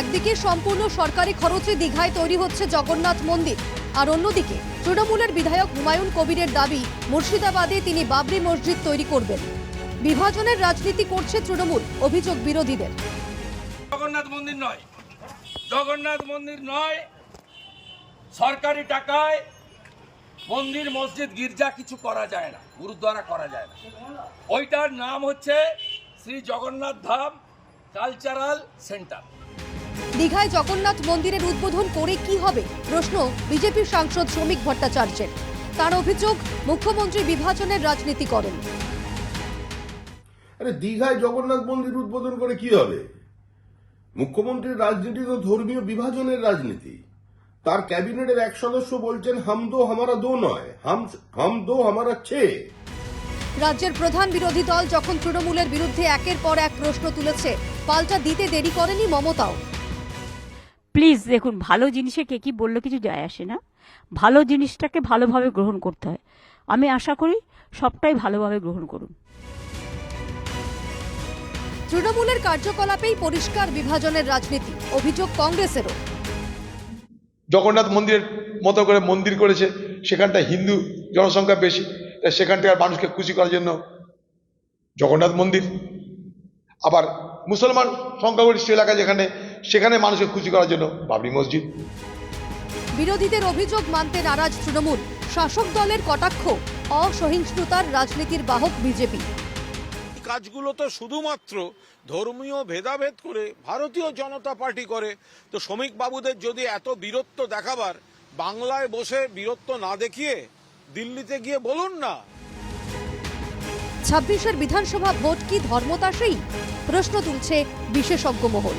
একদিকে সম্পূর্ণ সরকারি খরচে দীঘায় তৈরি হচ্ছে জগন্নাথ মন্দির, আর অন্যদিকে তৃণমূলের বিধায়ক হুমায়ুন কবিরের দাবি, মুর্শিদাবাদে তিনি বাবরি মসজিদ তৈরি করবেন। বিভাজনের রাজনীতি করছে তৃণমূল, অভিযোগ বিরোধীদের। জগন্নাথ মন্দির নয়। জগন্নাথ মন্দির নয়, সরকারি টাকায় মন্দির, মসজিদ, গির্জা কিছু করা যায় না, গুরুদ্বারা করা যায় না। ওইটার নাম হচ্ছে শ্রী জগন্নাথ ধাম কালচারাল সেন্টার। দীঘায় জগন্নাথ মন্দিরের উদ্বোধন করে কি হবে? প্রশ্ন বিজেপির সাংসদ শ্রমিক ভট্টাচার্যের। তার অভিযোগ মুখ্যমন্ত্রী বিভাজনের রাজনীতি করেন। আরে দীঘায় জগন্নাথ মন্দির উদ্বোধন করে কি হবে? মুখ্যমন্ত্রীর রাজনীতি তো ধর্মীয় বিভাজনের রাজনীতি। তার ক্যাবিনেটের এক সদস্য বলছেন হাম দো হামারা দো নয়। হাম দো হামারা ছে। রাজ্যের প্রধান বিরোধী দল যখন তৃণমূলের বিরুদ্ধে একের পর এক প্রশ্ন তুলেছে পাল্টা দিতে দেরি করেনি মমতাও। প্লিজ দেখুন ভালো জিনিসে কে কি বলল কিছু যায় আসে না। ভালো জিনিসটাকে ভালোভাবে গ্রহণ করতে হয়। আমি আশা করি সবটাই ভালোভাবে গ্রহণ করুন। তৃণমূলের কার্যকলাপেই পরিষ্কার বিভাজনের রাজনীতি অভিযোগ কংগ্রেসেরও। জগন্নাথ মন্দিরের মতো করে মন্দির করেছে সেখানটা হিন্দু জনসংখ্যা বেশি তাই সেখানটার মানুষকে খুশি করার জন্য জগন্নাথ মন্দির। আবার মুসলমান সংখ্যাগরিষ্ঠ এলাকা যেখানে সেখানে মানুষকে খুশি করার জন্য বাবরি মসজিদ। বিরোধীদের অভিযোগ মানতে নারাজ তৃণমূল। শাসক দলের কটাক্ষ অসহিষ্ণুতার রাজনীতির বাহক বিজেপি। কাজগুলো তো শুধুমাত্র ধর্মীয় ভেদাভেদ করে ভারতীয় জনতা পার্টি করে। তো শ্রমিক বাবুদের যদি এত বীরত্ব দেখাবার বাংলায় বসে বীরত্ব না দেখিয়ে দিল্লিতে গিয়ে বলুন না। ছাব্বিশের বিধানসভা ভোট কি ধর্মতাসেই প্রশ্ন তুলছে বিশেষজ্ঞ মহল।